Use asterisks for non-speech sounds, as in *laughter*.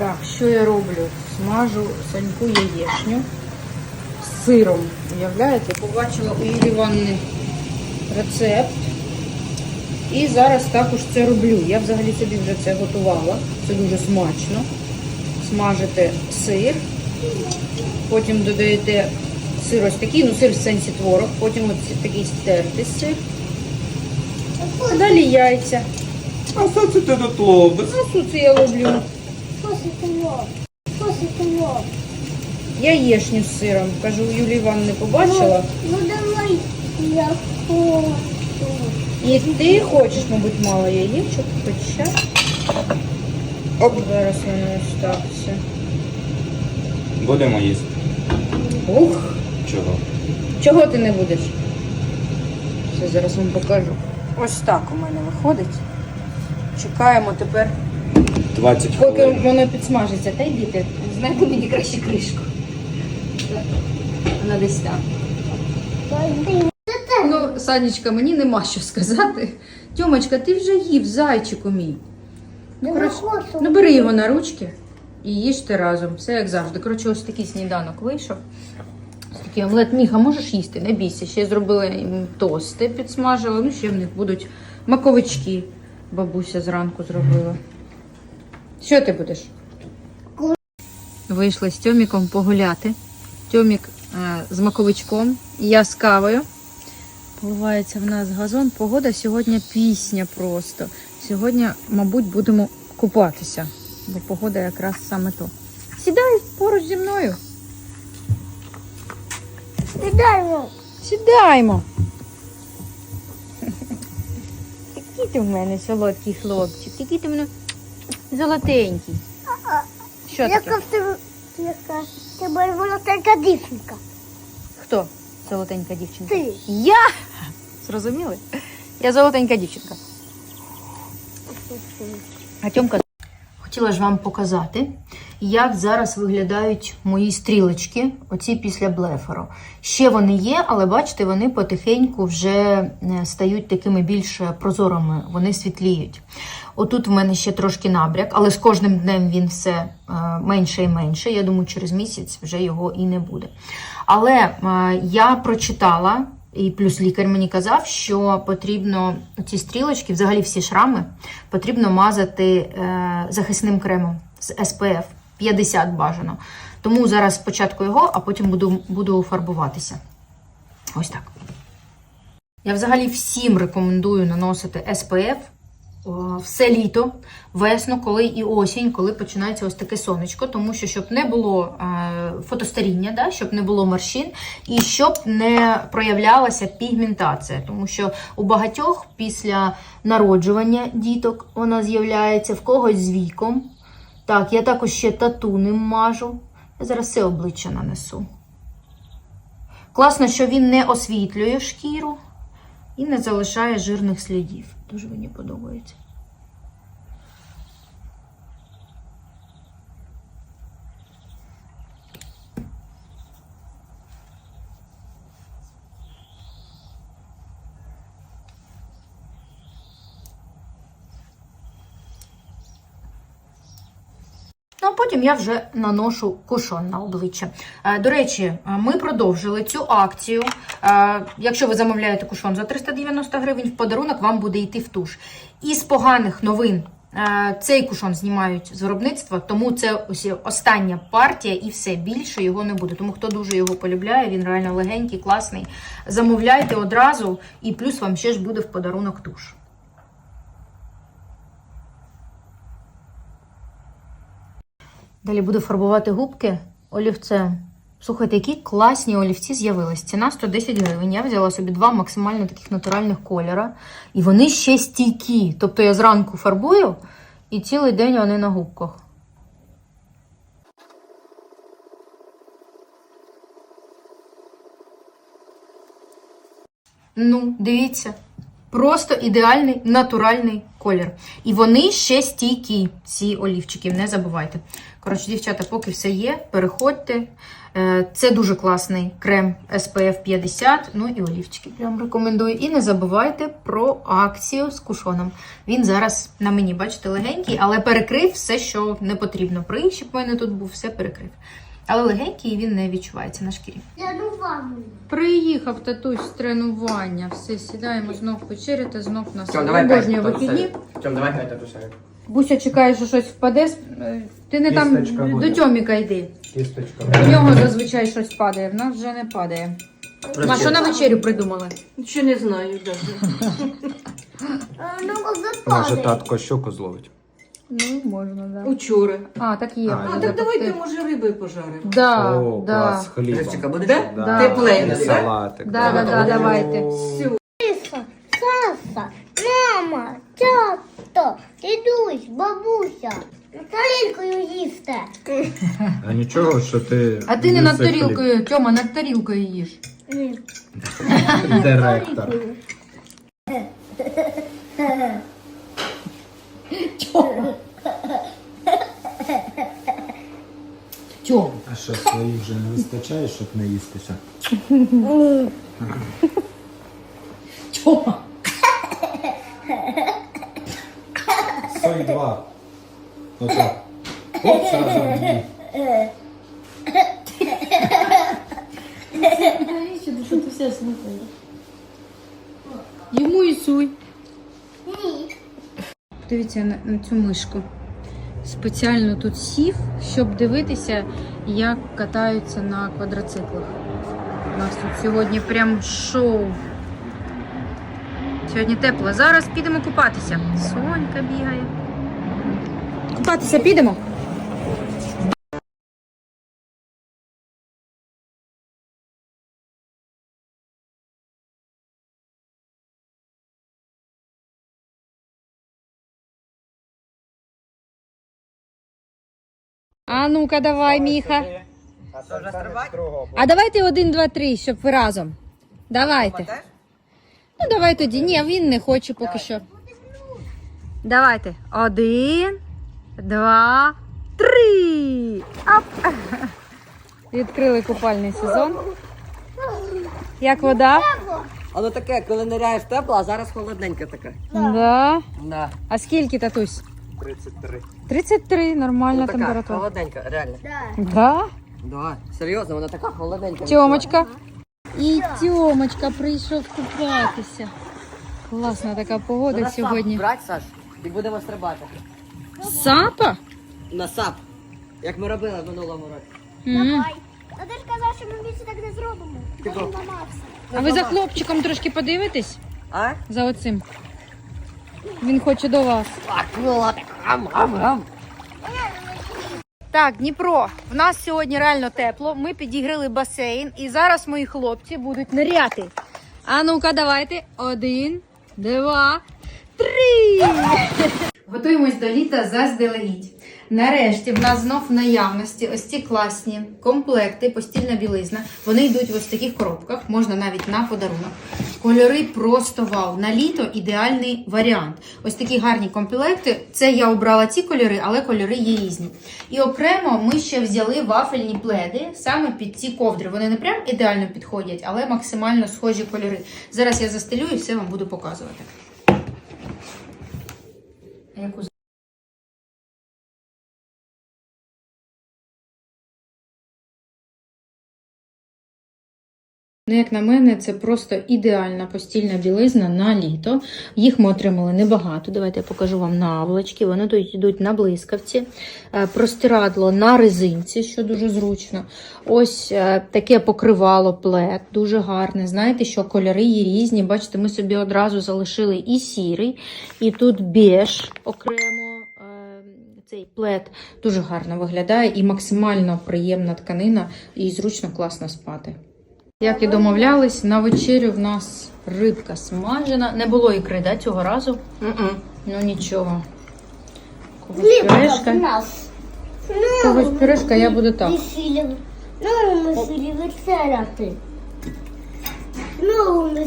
Так, що я роблю? Смажу саньку яєчню з сиром. Уявляєте, побачила у Юлії Івановни рецепт. І зараз також це роблю. Я взагалі собі вже це готувала. Це дуже смачно. Смажите сир, потім додаєте сир ось такий, ну сир в сенсі творог, потім ось такий стертий сир. Далі яйця. А що це ти тут робиш? А що це я роблю? Яєчню з сиром. Кажу, Юлія Івановна побачила. Ну давай я хочу. І ти хочеш, мабуть, мало яєчок, хоча. Оп. Зараз воно ось так. Будемо їсти. Ух, Чого? чого ти не будеш? Все, зараз вам покажу. Ось так у мене виходить. Чекаємо тепер, 20 поки хвилин. воно підсмажиться. Та йди ти, знайди мені краще кришку. Вона десь там. Ну, Санечка, мені нема що сказати. Тьомочка, ти вже їв зайчику мій. Ну, коротше, ну бери його на ручки і їжте разом. Все як завжди. Коротше, ось такий сніданок вийшов. Ось такий омлет. Міха, можеш їсти, не бійся. Ще зробили їм тости, підсмажили. Ну, ще в них будуть маковички. Бабуся зранку зробила. Що ти будеш? Вийшли з Тьоміком погуляти. Тьомік е, з маковичком, я з кавою. Поливається в нас газон. Погода сьогодні пісня просто. Сьогодні, мабуть, будемо купатися, бо погода якраз саме то. Сідай поруч зі мною. Сідаємо. Сідаємо. *laughs* Який ти в мене солодкий хлопчик, який ти в мене золотенький. Що таке? яка тебе золотенька дівчинка. Хто золотенька дівчинка? Ти. Я! Зрозуміли? Я золотенька дівчинка. А Тьомка хотіла ж вам показати, як зараз виглядають мої стрілочки, оці після блеферу. Ще вони є, але бачите, вони потихеньку вже е, стають такими більш прозорими, вони світліють. Отут в мене ще трошки набряк, але з кожним днем він все е, менше і менше. Я думаю, через місяць вже його і не буде. Але е, я прочитала. І плюс лікар мені казав, що потрібно ці стрілочки, взагалі всі шрами, потрібно мазати е, захисним кремом з SPF 50 бажано. Тому зараз спочатку його, а потім буду, буду фарбуватися. Ось так. Я взагалі всім рекомендую наносити SPF все літо, весну, коли і осінь, коли починається ось таке сонечко, тому що щоб не було е, фотостаріння, да, щоб не було морщин, і щоб не проявлялася пігментація, тому що у багатьох після народжування діток вона з'являється в когось з віком. Так, я також ще тату ним мажу. Я зараз все обличчя нанесу. Класно, що він не освітлює шкіру і не залишає жирних слідів. Дуже мені подобається. Потім я вже наношу кушон на обличчя. Е, До речі, е, ми продовжили цю акцію. Е, Якщо ви замовляєте кушон за 390 гривень, в подарунок вам буде йти в туш. Із поганих новин цей кушон знімають з виробництва, тому це ось остання партія і все більше його не буде. Тому хто дуже його полюбляє, він реально легенький, класний. Замовляйте одразу, і плюс вам ще ж буде в подарунок туш. Далі буду фарбувати губки олівцем. Слухайте, які класні олівці з'явились. Ціна 110 гривень. Я взяла собі два максимально таких натуральних кольора. І вони ще стійкі. Тобто я зранку фарбую і цілий день вони на губках. Ну, дивіться. Просто ідеальний натуральний колір. І вони ще стійкі, ці олівчики, не забувайте. Коротше, дівчата, поки все є, переходьте. Е, Це дуже класний крем SPF 50. Ну і олівчики прям рекомендую. І не забувайте про акцію з кушоном. Він зараз на мені, бачите, легенький, але перекрив все, що не потрібно. Прищіп в мене тут був, все перекрив. Але легенький і він не відчувається на шкірі. Я ну. Приїхав татусь з тренування. Все, сідаємо знов вечеряти, знов на Тьом, обожнюю вихідні. Тьом, давай п'ять татусеві. Буся чекає, що щось впаде. Е, Ти не там Кісточка до. Тьоміка йди. Кісточка. У нього зазвичай щось падає, в нас вже не падає. А що на вечерю придумали? Ще не знаю даже. Ну, коли Може падає. татко щуку зловить. Ну, можна, да. Учора. А, так є. А, А, буде так давайте, запекти. може, риби пожаримо. Да, О, да. клас, хлібом. Левчика, будеш? Да? Да. Да. Тепленько, І да? салатик. Да, да, да, давайте. Все. Тиса, Саса, мама, тато, дідусь, бабуся. Тарілкою їсте. А нічого, що ти... А ти не над тарілкою, Тьома, над тарілкою їж. Ні. Директор. Тьом. А що, своїх вже не вистачає, щоб не їстися? Тьома. Сой два. Отак. Оп, сразу дві. Йому і суй. Дивіться на, на цю мишку. Спеціально тут сів, щоб дивитися, як катаються на квадроциклах. У нас тут сьогодні прям шоу. Сьогодні тепло. Зараз підемо купатися. Сонька бігає. Купатися підемо? А ну-ка, давай, Міха. А давайте один, два, три, щоб ви разом. Давайте. Ну, давай тоді. Ні, він не хоче поки що. Давайте. Один, два, три. Оп. *laughs* Відкрили купальний сезон. Як вода? Але таке, коли ниряєш тепло, а зараз холодненьке таке. Да. Да. А скільки татусь? 33. 33, нормальна Ну, така, температура. холодненька, реально. Да? Да. Серйозно, вона така холодненька. Тьомочка. І Тьомочка прийшов купатися. Класна така погода Треба сьогодні. сап брати, Саш, і будемо стрибати. Сапа? На сап. Як ми робили в минулому році. Давай. А ти ж казав, що ми більше так не зробимо. Типу. Будемо ламатися. А ви за хлопчиком трошки подивитесь? А? За оцим. Він хоче до вас. Так, Дніпро. В нас сьогодні реально тепло. Ми підігрили басейн, і зараз мої хлопці будуть ниряти. А ну-ка, давайте. Один, два, три. Готуємось до літа заздалегідь. Нарешті в нас знов в наявності ось ці класні комплекти, постільна білизна. Вони йдуть в ось таких коробках, можна навіть на подарунок. Кольори просто вау. На літо ідеальний варіант. Ось такі гарні комплекти. Це я обрала ці кольори, але кольори є різні. І окремо ми ще взяли вафельні пледи саме під ці ковдри. Вони не прям ідеально підходять, але максимально схожі кольори. Зараз я застелю і все вам буду показувати. А Ну, як на мене, це просто ідеальна постільна білизна на літо. Їх ми отримали небагато. Давайте я покажу вам наволочки. Вони тут йдуть на блискавці, Е, простирадло на резинці, що дуже зручно. Ось е, таке покривало плед, дуже гарне. Знаєте, що кольори є різні. Бачите, ми собі одразу залишили і сірий, і тут беж окремо. е, Цей плед дуже гарно виглядає і максимально приємна тканина, і зручно класно спати. Як і домовлялись, на вечерю в нас рибка смажена. Не було ікри, да, цього разу? Mm-mm. Ну нічого. Когось пюрешка. Когось пюрешка, я буду так. Ну, ми вирішили вечеряти. Ну, ми